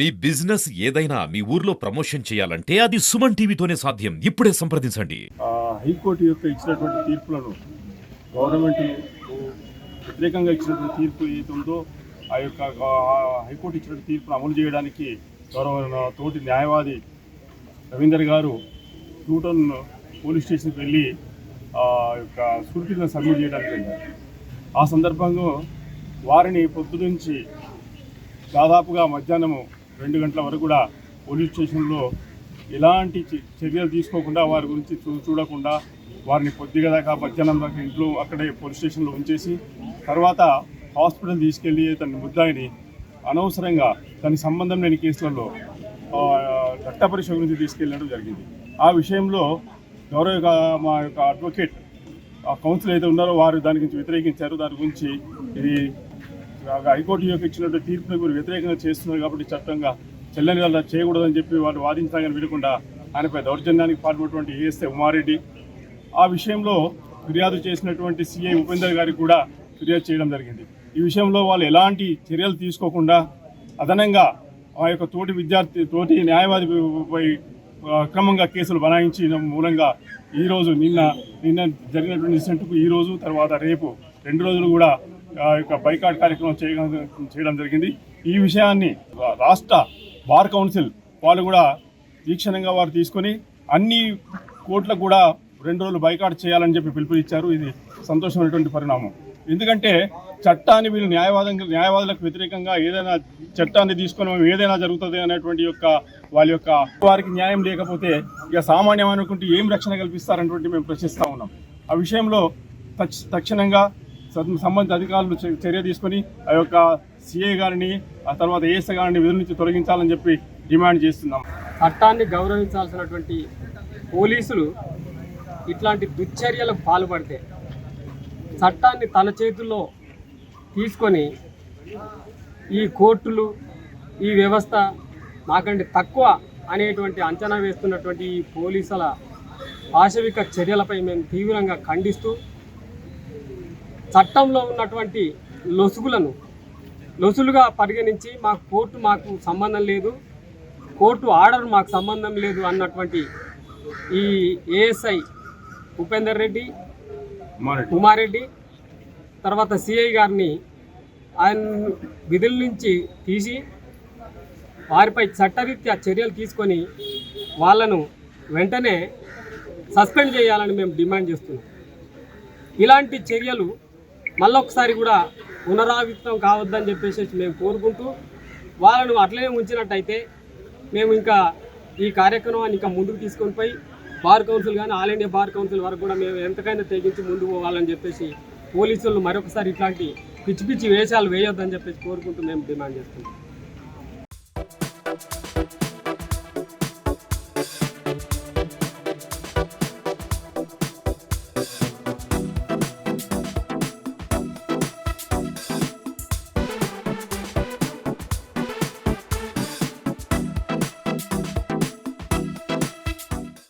మీ business ఏదైనా మీ ఊర్లో promotion చేయాలంటే అది సుమన్ టీవీతోనే సాధ్యం. ఇప్పుడే సంప్రదించండి. హైకోర్టు యొక్క ఇచ్చినటువంటి తీర్పులను గవర్నమెంట్ వ్యతిరేకంగా ఇచ్చినటువంటి తీర్పు ఏదైతే ఉందో ఆ యొక్క హైకోర్టు ఇచ్చిన తీర్పును అమలు చేయడానికి గౌరవ తోటి న్యాయవాది రవీందర్ గారు టూటన్ పోలీస్ స్టేషన్కి వెళ్ళి ఆ యొక్క సూటిని సబ్మిట్ చేయడానికి వెళ్ళారు. ఆ సందర్భంగా వారిని పొద్దు నుంచి దాదాపుగా మధ్యాహ్నము రెండు గంటల వరకు కూడా పోలీస్ స్టేషన్లో ఎలాంటి చ- చర్యలు తీసుకోకుండా వారి గురించి చూ చూడకుండా వారిని కొద్దిగా దాకా మధ్యాహ్నం దాకా ఇంట్లో అక్కడే పోలీస్ స్టేషన్లో ఉంచేసి తర్వాత హాస్పిటల్ తీసుకెళ్ళి తన ముద్దాయిని అనవసరంగా దానికి సంబంధం లేని కేసులలో రక్త పరీక్ష గురించి తీసుకెళ్ళడం జరిగింది. ఆ విషయంలో గౌరవ మా యొక్క అడ్వకేట్ ఆ కౌన్సిల్ అయితే ఉన్నారో వారు దాని గురించి వ్యతిరేకించారు. దాని గురించి ఇది హైకోర్టు యొక్క ఇచ్చినటువంటి తీర్పును మీరు వ్యతిరేకంగా చేస్తున్నారు కాబట్టి చట్టంగా చెల్లని వల్ల చేయకూడదని చెప్పి వాళ్ళు వాదించగానే వినకుండా ఆయనపై దౌర్జన్యానికి పాల్పడినటువంటి ఏఎస్ఏ ఉమారెడ్డి. ఆ విషయంలో ఫిర్యాదు చేసినటువంటి సిఐ ఉపేందర్ గారికి కూడా ఫిర్యాదు చేయడం జరిగింది. ఈ విషయంలో వాళ్ళు ఎలాంటి చర్యలు తీసుకోకుండా అదనంగా ఆ యొక్క తోటి విద్యార్థి తోటి న్యాయవాదిపై అక్రమంగా కేసులు బనాయించిన మూలంగా ఈరోజు నిన్న నిన్న జరిగినటువంటి ఇన్సిడెంట్కు ఈ రోజు తర్వాత రేపు రెండు రోజులు కూడా ఆ యొక్క బైకాట్ కార్యక్రమం చేయడం చేయడం జరిగింది. ఈ విషయాన్ని రాష్ట్ర బార్ కౌన్సిల్ వాళ్ళు కూడా తీక్షణంగా వారు తీసుకొని అన్ని కోర్టులకు కూడా రెండు రోజులు బైకాట్ చేయాలని చెప్పి పిలుపునిచ్చారు. ఇది సంతోషమైనటువంటి పరిణామం. ఎందుకంటే చట్టాన్ని వీళ్ళు న్యాయవాదం న్యాయవాదులకు వ్యతిరేకంగా ఏదైనా చట్టాన్ని తీసుకొని మేము ఏదైనా జరుగుతుంది అనేటువంటి యొక్క వాళ్ళ యొక్క వారికి న్యాయం లేకపోతే ఇక సామాన్యం ఏం రక్షణ కల్పిస్తారనేటువంటి మేము ప్రశ్నిస్తూ ఉన్నాం. ఆ విషయంలో తక్ష- తక్షణంగా సంబంధిత అధికారులు చర్య తీసుకొని ఆ యొక్క సిఏ గారిని ఆ తర్వాత ఏఎస్ గారిని విధుల నుంచి తొలగించాలని చెప్పి డిమాండ్ చేస్తున్నాం. చట్టాన్ని గౌరవించాల్సినటువంటి పోలీసులు ఇట్లాంటి దుశ్చర్యలకు పాల్పడితే చట్టాన్ని తన చేతుల్లో తీసుకొని ఈ కోర్టులు ఈ వ్యవస్థ మాకంటే తక్కువ అనేటువంటి అంచనా వేస్తున్నటువంటి ఈ పోలీసుల పాశవిక చర్యలపై మేము తీవ్రంగా ఖండిస్తూ చట్టంలో ఉన్నటువంటి లొసుగులను లొసులుగా పరిగణించి మాకు కోర్టు మాకు సంబంధం లేదు కోర్టు ఆర్డర్ మాకు సంబంధం లేదు అన్నటువంటి ఈ ఏఎస్ఐ ఉపేందర్ రెడ్డి ఉమారెడ్డి. తర్వాత సిఐ గారిని ఆయన విధుల నుంచి తీసి వారిపై చట్టరీత్యా చర్యలు తీసుకొని వాళ్ళను వెంటనే సస్పెండ్ చేయాలని మేము డిమాండ్ చేస్తున్నాం. ఇలాంటి చర్యలు మళ్ళొకసారి కూడా పునరావృతం కావద్దని చెప్పేసి మేము కోరుకుంటూ వాళ్ళను అట్లనే ఉంచినట్టయితే మేము ఇంకా ఈ కార్యక్రమాన్ని ఇంకా ముందుకు తీసుకొని పోయి బార్ కౌన్సిల్ కానీ ఆల్ ఇండియా బార్ కౌన్సిల్ వరకు కూడా మేము ఎంతకైనా తెగించి ముందుకు పోవాలని చెప్పేసి పోలీసులు మరొకసారి ఇట్లాంటి పిచ్చి పిచ్చి వేషాలు వేయొద్దని చెప్పేసి కోరుకుంటూ మేము డిమాండ్ చేస్తున్నాం.